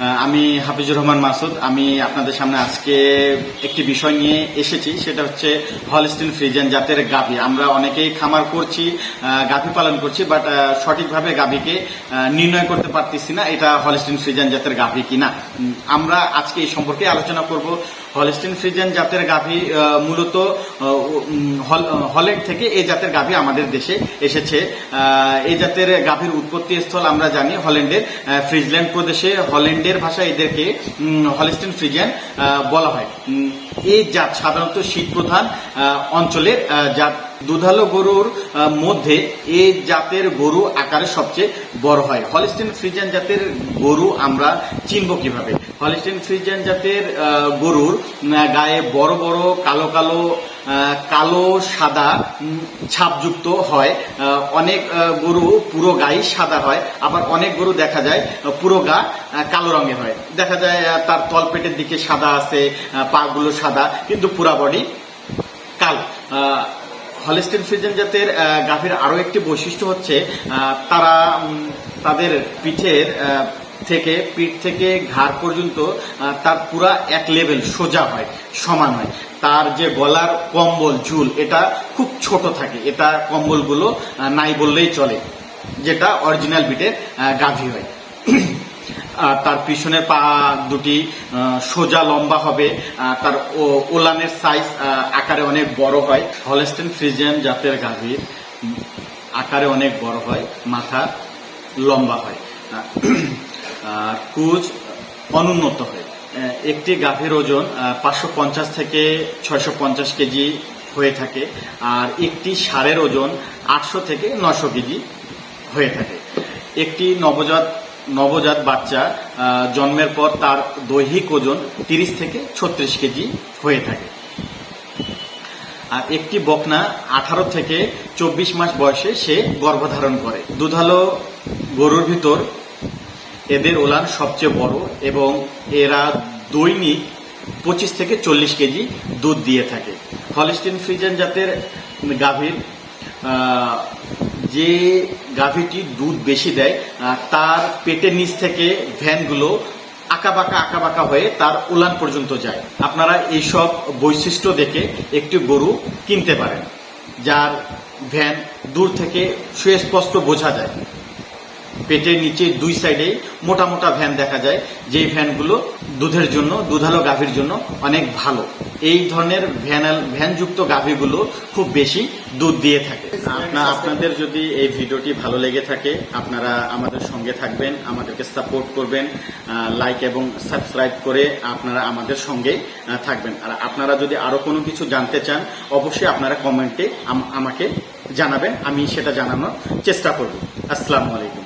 আমি হাফিজুর রহমান মাসুদ। আমি আপনাদের সামনে আজকে একটি বিষয় নিয়ে এসেছি, সেটা হচ্ছে হলস্টিন ফ্রিজেন জাতের গাভী। আমরা অনেকেই খামার করছি গাভী পালন করছি বাট সঠিকভাবে গাভীকে নির্ণয় করতে পারতেছি না এটা হলস্টিন ফ্রিজেন জাতের গাভী কিনা। আমরা আজকে এই সম্পর্কে আলোচনা করব। হলস্টিন ফ্রিজেন জাতের গাভী মূলত হল- হলের থেকে এই জাতের গাভী আমাদের দেশে এসেছে। এই জাতের গাভীর উৎপত্তি স্থল আমরা জানি হল্যান্ডের ফ্রিজল্যান্ড প্রদেশে। হল্যান্ডের ভাষায় এদেরকে হলিস্টিন ফ্রিজিয়ান বলা হয়। এই জাত সাধারণত শীত প্রধান অঞ্চলের জাত। দুধালো গরুর মধ্যে এই জাতের গরু আকারে সবচেয়ে বড় হয়। হলিস্টিন ফ্রিজিয়ান জাতের গরু আমরা চিনব কীভাবে? হলিস্টিন ফ্রিজিয়ান জাতের গরুর গায়ে বড় বড়, কালো কালো কালো, সাদা ছাপযুক্ত হয়। অনেক গরু পুরো গায়ে সাদা হয়। আবার অনেক গরু দেখা যায় পুরো গা কালো রঙের হয়। দেখা যায় তার তলপেটের দিকে সাদা আছে পাগুলো সাদা, কিন্তু পুরা বডি কালো। হলিস্টিন ফ্রিজেন জাতের গাভীর আরও একটি বৈশিষ্ট্য হচ্ছে তারা তাদের পিঠের থেকে, পিঠ থেকে ঘাড় পর্যন্ত তার পুরা এক লেভেল সোজা হয়, সমান হয়। তার যে গলার কম্বল ঝুল এটা খুব ছোট থাকে। এটা কম্বলগুলো নাই বললেই চলে, যেটা অরিজিনাল বিটের গাভী হয়। আর তার পিছনের পা দুটি সোজা লম্বা হবে। তার ওলানের সাইজ আকারে অনেক বড় হয়। হলেস্টেন ফ্রিজিয়ান জাতের গাভীর আকারে অনেক বড় হয়, মাথা লম্বা হয়। কুচ অনুন্নত হয়। একটি গাভীর ওজন পাঁচশো পঞ্চাশ থেকে ছয়শো পঞ্চাশ কেজি হয়ে থাকে আর একটি সারের ওজন আটশো থেকে নশো কেজি হয়ে থাকে। একটি নবজাত নবজাত বাচ্চা জন্মের পর তার দৈহিক ওজন তিরিশ থেকে ছত্রিশ কেজি হয়ে থাকে। আর একটি বকনা আঠারো থেকে চব্বিশ মাস বয়সে সে গর্ভধারণ করে। দুধালো গরুর ভিতর এদের ওলান সবচেয়ে বড় এবং এরা দৈনিক পঁচিশ থেকে চল্লিশ কেজি দুধ দিয়ে থাকে। হলিস্টিন ফ্রিজেন জাতের গাভীর যে গাভীটি দুধ বেশি দেয় তার পেটের নিচ থেকে ভ্যানগুলো আঁকাবাঁকা আঁকাবাঁকা হয়ে তার উলান পর্যন্ত যায়। আপনারা এইসব বৈশিষ্ট্য দেখে একটি গরু কিনতে পারেন, যার ভ্যান দূর থেকে সুস্পষ্ট বোঝা যায়। পেটের নিচে দুই সাইডে মোটা মোটা ভ্যান দেখা যায়। যেই ভ্যানগুলো দুধের জন্য, দুধালো গাভীর জন্য অনেক ভালো। এই ধরনের ভ্যানাল, ভ্যানযুক্ত গাভীগুলো খুব বেশি দুধ দিয়ে থাকে। আপনার আপনাদের যদি এই ভিডিওটি ভালো লেগে থাকে, আপনারা আমাদের সঙ্গে থাকবেন, আমাদেরকে সাপোর্ট করবেন লাইক এবং সাবস্ক্রাইব করে আপনারা আমাদের সঙ্গে থাকবেন। আর আপনারা যদি আরও কোনো কিছু জানতে চান, অবশ্যই আপনারা কমেন্টে আমাকে জানাবেন, আমি সেটা জানানোর চেষ্টা করব। আসসালামু আলাইকুম।